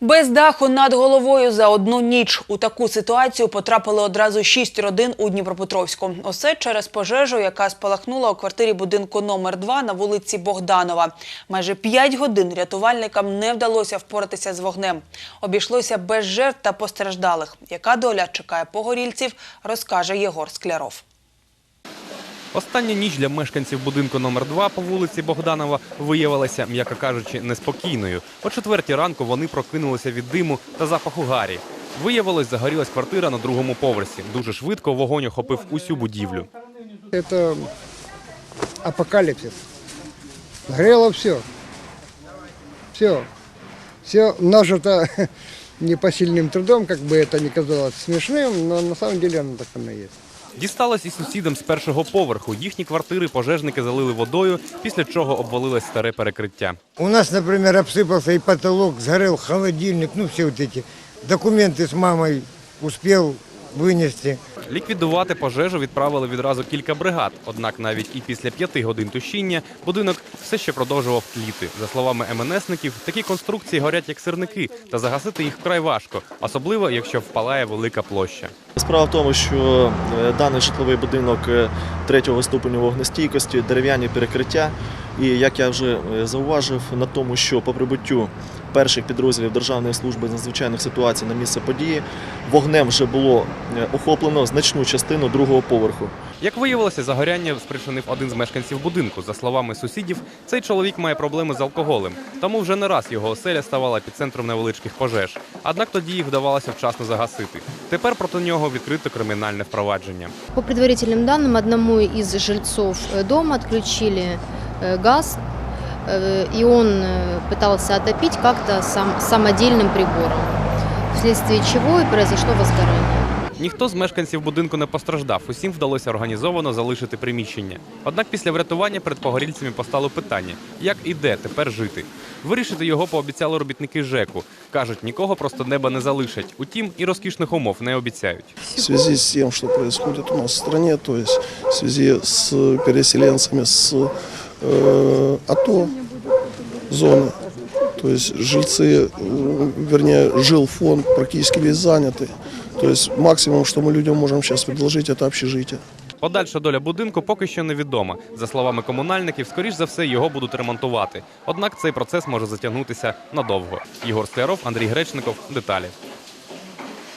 Без даху над головою за одну ніч у таку ситуацію потрапили одразу шість родин у Дніпропетровську. Усе через пожежу, яка спалахнула у квартирі будинку номер 2 на вулиці Богданова. Майже п'ять годин рятувальникам не вдалося впоратися з вогнем. Обійшлося без жертв та постраждалих. Яка доля чекає погорільців, розкаже Єгор Скляров. Остання ніч для мешканців будинку номер 2 по вулиці Богданова виявилася, м'яко кажучи, неспокійною. О четвертій ранку вони прокинулися від диму та запаху гарі. Виявилось, загорілась квартира на другому поверсі. Дуже швидко вогонь охопив усю будівлю. Это апокалипсис. Горело все. Все. Все нажито непосильным трудом, как бы это ни казалось смешным, но на самом деле оно так оно и есть. Дісталось і сусідам з першого поверху. Їхні квартири пожежники залили водою, після чого обвалилось старе перекриття. У нас, например, обсыпался и потолок, сгорел холодильник, ну все вот эти документы с мамой успел вынести. Ліквідувати пожежу відправили відразу кілька бригад. Однак навіть і після п'яти годин тушіння будинок все ще продовжував тліти. За словами МНСників, такі конструкції горять як сирники, та загасити їх вкрай важко, особливо якщо впалає велика площа. Справа в тому, що е, даний житловий будинок е, третього ступеню вогнестійкості, дерев'яні перекриття. І як я вже е, зауважив, на тому, що по прибуттю перших підрозділів Державної служби з надзвичайних ситуацій на місце події вогнем вже було е, охоплено значну частину другого поверху. Як виявилося, загоряння спричинив один з мешканців будинку. За словами сусідів, цей чоловік має проблеми з алкоголем, тому вже не раз його оселя ставала підцентром невеличких пожеж. Однак тоді їх вдавалося вчасно загасити. Тепер проти нього відкрито кримінальне впровадження. По предварительным данным, одному из жильцов э, дома отключили э, газ, э, и он э, пытался отопить как-то сам, самодельным прибором, вследствие чего и произошло возгорание. Ніхто з мешканців будинку не постраждав. Усім вдалося організовано залишити приміщення. Однак після врятування перед погорільцями постало питання: як і де тепер жити? Вирішити його пообіцяли робітники ЖЕКу. кажуть, нікого просто неба не залишать. Утім, і розкішних умов не обіцяють. в связи с тем, что происходит у нас в стране, то есть в связи с переселенцами с э, АТО зоны, то есть жильцы, э, вернее, жилфонд практически весь занятый. То есть максимум, что мы людям можем сейчас предложить, это общежитие. Подальша доля будинку поки що невідома. За словами комунальників, скоріш за все його будуть ремонтувати. Однак цей процес може затягнутися надовго. Ігор Скляров, Андрій Гречников. Деталі.